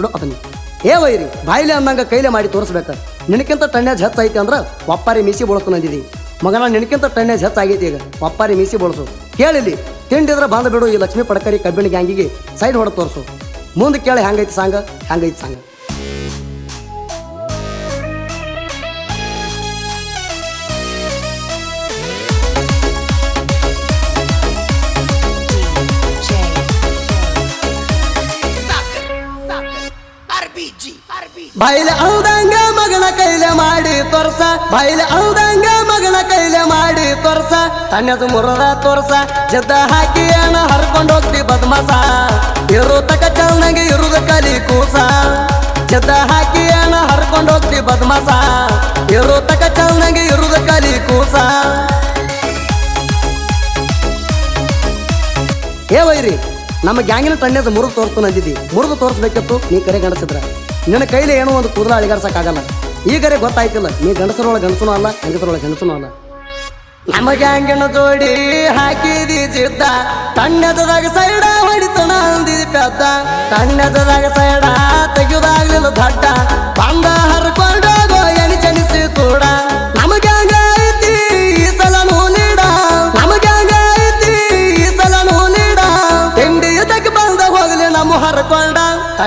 ಬಿಡು ಅದನ್ನ ಏ ವೈರಿ, ಬಾಯಿಲೆ ಅನ್ನಂಗ ಕೈಲೆ ಮಾಡಿ ತೋರಿಸ್ಬೇಕು. ನಿನಕ್ಕಿಂತ ಟನ್ನೇಜ್ ಹೆಚ್ಚೈತಿ ಅಂದ್ರೆ ಒಪ್ಪಾರಿ ಮೀಸಿ ಬಳಸ್ತು ನಂದಿದಿ. ಮಗನ, ನಿನಕ್ಕಿಂತ ಟನ್ನೇಜ್ ಹೆಚ್ಚಾಗೈತಿ ಈಗ. ಒಪ್ಪಾರಿ ಮೀಸಿ ಬಳಸು. ಕೇಳಿಲಿ ತಿಂಡಿದ್ರೆ ಬಂದ ಬಿಡು ಈ ಲಕ್ಷ್ಮೀ ಪಡಕರಿ ಕಬ್ಬಿಣ ಗ್ಯಾಂಗಿಗೆ ಸೈಡ್ ಹೊಡೆದು ತೋರಿಸು. ಮುಂದೆ ಕೇಳಿ ಹೆಂಗೈತಿ ಸಾಂಗ? ಹ್ಯಾಂಗೈತಿ ಸಾಂಗ? ಬಾಯಿಲೆ ಅಳುದಂಗ ಮಗಳ ಕೈಲೆ ಮಾಡಿ ತೋರ್ಸ. ಬೈಲ ಹೌದಂಗ ಮಗಳ ಕೈಲೆ ಮಾಡಿ ತೋರ್ಸ. ತಣ್ಣದು ಮುರದ ತೋರ್ಸ. ಜದ್ದ ಹಾಕಿ ಅಣ್ಣ ಹರ್ಕೊಂಡು ಹೋಗ್ತಿ ಬದ್ಮಾಸ. ಇರು ತಕ ಚಲ್ನಂಗೆ ಇರುದ ಕಲಿ ಕೂಸ. ಜದ್ದ ಹಾಕಿ ಅಣ್ಣ ಹರ್ಕೊಂಡು ಹೋಗ್ತಿ ಬದ್ಮಾಸ. ಇರು ತಕ ಚಲ್ನಂಗೆ ಇರುದ ಕಲಿ ಕೂಸ. ಏ ವೈರಿ ನಮ್ಮ ಗ್ಯಾಂಗಿನ ತಣ್ಣದ ಮುರಿದು ತೋರಿಸ್ತು ಅಂದಿದ್ದಿ ಮುರಿದು ತೋರಿಸ್ಬೇಕಿತ್ತು ನೀ ಕರೆ ಗಂಡಸಿದ್ರ. ನಿನ್ನ ಕೈಲಿ ಏನೋ ಒಂದು ಕೂದಲ ಅಳಿಗಾಡ್ಸಕ್ಕಾಗಲ್ಲ. ಈಗರೆ ಗೊತ್ತಾಯ್ತಿಲ್ಲ. ನೀ ಗಂಡಸರೊಳಗೆ ಗಂಡಸನೂ ಅಲ್ಲ, ಹೆಂಗಸರೊಳಗೆ ಹೆಂಗಸನೂ ಅಲ್ಲ. ನಮ್ಮ ಗ್ಯಾಂಗಿನ ಜೋಡಿ ಹಾಕಿದಿ ಜಿದ್ದ ತಣ್ಣದಾಗ ಸೈಡ ಹೊಡಿತಣ ಅಂದಿದ್ದ ತಣ್ಣದಾಗ ಸೈಡ ತೆಗೆದಾಗ್ಲಿಲ್ಲ ದಡ್ಡ. ಬಂದ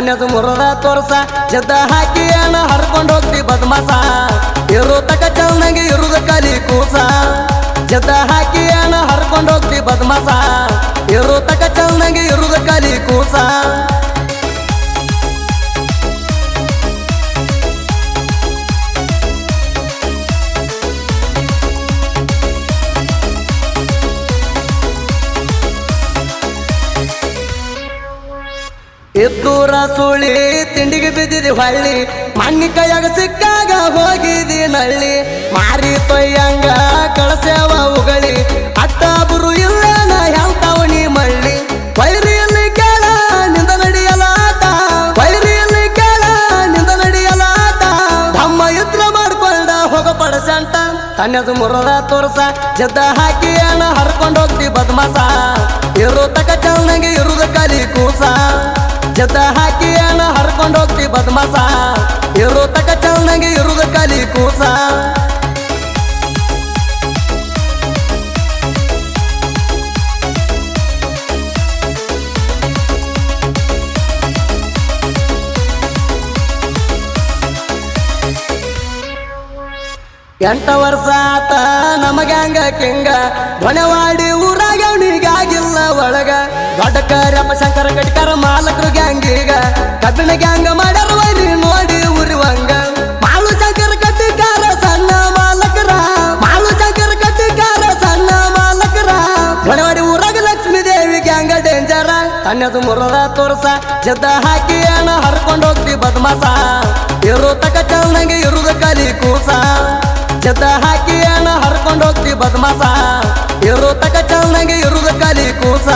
ತನ್ನದು ಮುರದ ತೋರ್ಸ ಜದ್ದ ಹಾಕಿ ಅಣ್ಣ ಹರ್ಕೊಂಡು ಹೋಗ್ತಿ ಬದ್ಮಾಸ. ಇರು ತಕ ಚಲ್ನಂಗೆ ಇರುದ ಕಲಿ ಕೂಸ. ಜದ್ದ ಹಾಕಿ ಅಣ್ಣ ಹರ್ಕೊಂಡು ಹೋಗ್ತಿ ಬದ್ಮಾಸ. ಇರು ತಕ ಚಲ್ನಂಗೆ ಇರುದ ಕಲಿ ಕೂಸ. ಎದ್ದೂರ ಸುಳಿ, ತಿಂಡಿಗೆ ಬಿದ್ದಿದೆ ಹೊಳ್ಳಿ. ಮಣ್ಣಿ ಕೈಯಾಗ ಸಿಕ್ಕಾಗ ಹೋಗಿದಿ ನಳ್ಳಿ. ಮಾರಿ ತೊಯ್ಯಂಗ ಕಳಸ್ಯಾವ ಉಗಳಿ. ಅಟ್ಟಾಬುರು ಇಲ್ಲ ಹೆಲ್ತಾವಣಿ ಮಳ್ಳಿ. ವೈರಿಯಲ್ಲಿ ಕೇಳ, ನಿಂದ ನಡೆಯಲಾಟ ವೈರಿಯಲ್ಲಿ ಕೇಳ, ನಿಂದ ನಡೆಯಲಾಟ ತಮ್ಮ ಯುದ್ರ ಮಾಡ್ಕೊಂಡ ಹೋಗ ಪಡಸಂಟ ತನ್ನದು ಮುರದ ತೋರ್ಸ, ಜದ್ದ ಹಾಕಿ ಅಣ ಹರ್ಕೊಂಡೋಗ್ತಿ ಇರೋ ಇರು ತಕ ಚಲ್ನಂಗೆ ಇರುದ ಕಲಿ ಕೂಸ. ಜದ್ದ ಹಾಕಿ ಅನ್ನ ಹರ್ಕೊಂಡು ಹೋಗ್ತಿ ಬದ್ಮಾಸ. ಇರೋ ತಕ ಚಲ್ನಂಗೆ ಇರುದ ಕಲಿ ಕೂಸ. ಎಂಟ ವರ್ಷ ಆತ, ನಮಗ್ಯಾಂಗ ಕೆಂಗ. ಧ್ವನವಾಡಿ ಊರಾಗ ಅವನಿಗಾಗಿಲ್ಲ ಒಳಗ. ದೊಡ್ಡ ರಮ ಶಂಕರ ಗಡ್ಕರ ಮಾಲಕರು ಗ್ಯಾಂಗೀಗ ಕಬ್ಬಿಣ ಗ್ಯಾಂಗ ಮಾಡ್ಯಾರ ವೈರಿ ನೋಡಿ ಉರಿವಂಗ. ಮಾಳು ಶಂಕರ ಕಟ್ಟಿಕಾರ ಸಣ್ಣ ಮಾಲಕರ. ಮಾಳು ಶಂಕರ ಕಟ್ಟಿಕಾರ ಸಣ್ಣ ಮಾಲಕರ. ಹೊಣೆವಾಡಿ ಊರಾಗ ಲಕ್ಷ್ಮೀ ದೇವಿ ಗ್ಯಾಂಗ ಡೇಂಜರ ತನ್ನದು ಮುರದ ತೋರ್ಸ ಜದ್ದ ಹಾಕಿ ಅಣ ಹರ್ಕೊಂಡು ಹೋಗ್ತಿ ಬದಮಾಸ. ಇರು ತಕ ಚಲ್ನಂಗೆ ಇರುದ ಕಲಿ ಕೂಸ. ಜದ್ದ ಹಾಕಿ ಅಣ ಹರ್ಕೊಂಡು ಹೋಗ್ತಿ ಬದಮಾಸ. ಇರು ತಕ ಚಲ್ನಂಗೆ ಇರುದ ಕಲಿ ಕೂಸ.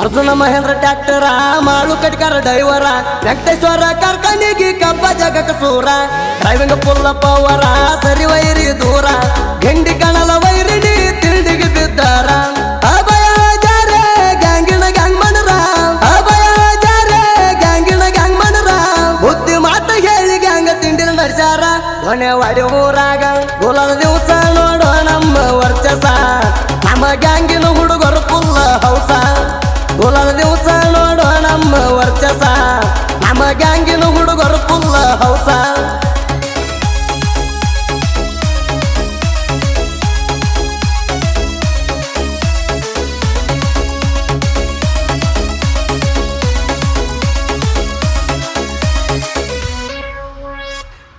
ಅರ್ಜುನ ಮಹೇಂದ್ರ ಟ್ಯಾಕ್ಟರ, ಮಾಳು ಕಟ್ಕರ ಡೈವರ ವೆಂಕಟೇಶ್ವರ ಕಾರ್ಖಾನೆಗೆ ಕಬ್ಬ ಜಗಕ ಸೂರ. ಡ್ರೈವಿಂಗ್ ಪುಲ್ಲಪ್ಪ ಪವರ ಸರಿ ವೈರಿ ದೂರ. ಗಂಡಿ ಕಣಲ ವೈರಿಡಿ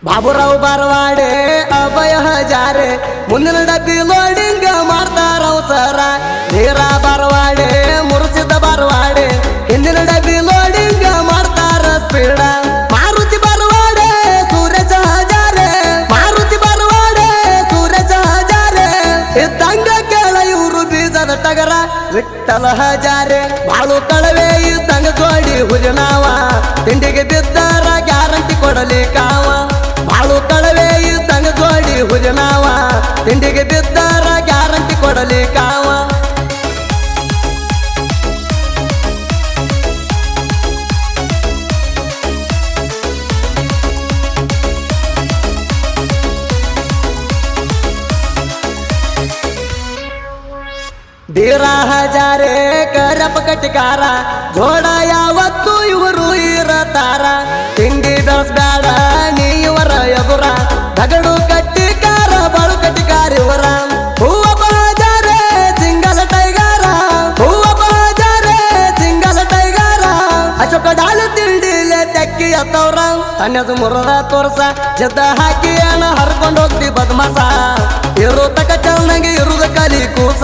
ಬಾಬುರಾವ್ ಬಾರವಾಡೆ, ಅಭಯ ಹಜಾರೆ ಮುಂದಿನ ಡಬ್ಬಿ ಲೋಡಿಂಗ್ ಮಾಡ್ತಾರ ಸರ. ಧೀರ ಬಾರವಾಡೆ ಮುರುಸಿದ ಬಾರವಾಡೆ ಹಿಂದಿನ ಡಬ್ಬಿ ಲೋಡಿಂಗ್ ಮಾಡ್ತಾರ ಸ್ಪೀಡ. ಮಾರುತಿ ಬಾರವಾಡೆ, ಸೂರಜ ಹಜಾರೆ, ಮಾರುತಿ ಬಾರವಾಡೆ, ಸೂರಜ ಹಜಾರೆ. ಇದ್ದಂಗ ಕೇಳ ಇವರು ಬೀಜದ ಟಗರ ವಿಠಲ ಹಜಾರೆ. ಬಾಳು ಕಳವೆ ಇದ್ದಂಗ ಜೋಡಿ ಹುಜನಾವ ತಿಂಡಿಗೆ ಬಿದ್ದಾರ ಕೊಡಲಿ ಕಾವ. ಜೋಡಿ ಹುಜನಾವ ತಿಂಡಿಗೆ ಬಿದ್ದಾರ, ಗ್ಯಾರಂಟಿ ಕೊಡಲಿ ಕಾವ ಬೀರ ಹಜಾರೆ, ಕರಪ ಕಟಿಕಾರ ಜೋಡ ಯಾವತ್ತು ಇವರು ಇರತಾರ. ತಿಂಡಿ ಬೆಳೆಸ್ಬೇಡ ನೀ ಇವರ ಎದುರ. ದಗಡು ತನ್ನದು ಮುರದ ತೋರ್ಸ. ಜದ್ದ ಹಾಕಿ ಅಣ ಹರ್ಕೊಂಡು ಹೋಗ್ತಿ ಬದ್ಮಾಸ. ಇರು ತಕ ಚಲ್ನಂಗೆ ಇರುದ ಕಲಿ ಕೂಸ.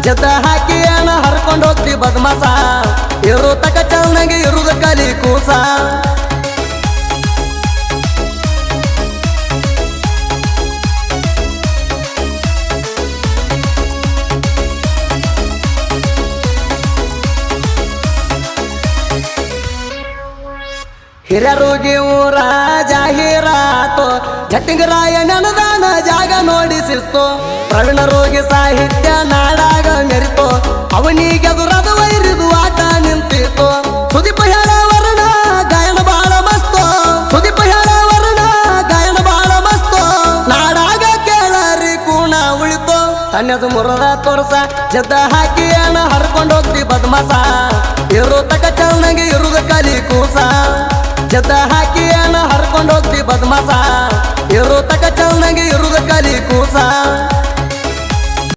ಜದ್ದ ಹಾಕಿ ಅಣ ಹರ್ಕೊಂಡು ಹೋಗ್ತಿ ಬದ್ಮಾಸ. ಇರು ತಕ ಇರುದ ಕಲಿ ಕೂಸ ಹಿರಿಯರುಗಿ ಊರ ಜಾಹೀರಾತು ನನದಾನ ಜಾಗ ನೋಡಿ ಶಿಸ್ತು ಪ್ರವೀಣ ರೋಗಿ ಸಾಹಿತ್ಯ ನಾಡಾಗ ಮೆರಿತು. ಅವನಿಗೆ ಎದುರದ ವೈರಿದು ಆಟ ನಿಂತಿತ್ತು. ಸುದೀಪ ಹೇಳ ವರ್ಣ, ಗಾಯನ ಬಾಳ ಮಸ್ತು. ಸುದೀಪ ಹೇಳ ವರ್ಣ, ಗಾಯನ ಬಾಳ ಮಸ್ತು. ನಾಡಾಗ ಕೇಳರಿ ಕೂಣ ಉಳಿತು. ತನ್ನದು ಮುರದ ತೋರ್ಸ ಜದ್ದ ಹಾಕಿ ಅಣ ಹರ್ಕೊಂಡು ಹೋಗ್ತಿ ಬದ್ಮಾಸ. ಇರು ತಕ ಚಲ್ನಂಗೆ ಇರುದ ಕಲಿ ಕೂಸ. ಜದ್ದ ಹಾಕಿ ಏನ ಹರ್ಕೊಂಡು ಹೋಗ್ತಿ ಬದ್ಮಾಸ? ಇರು ತಕ ಚಲ್ನಂಗೆ ಇರುದ ಕಲಿ ಕೂಸ.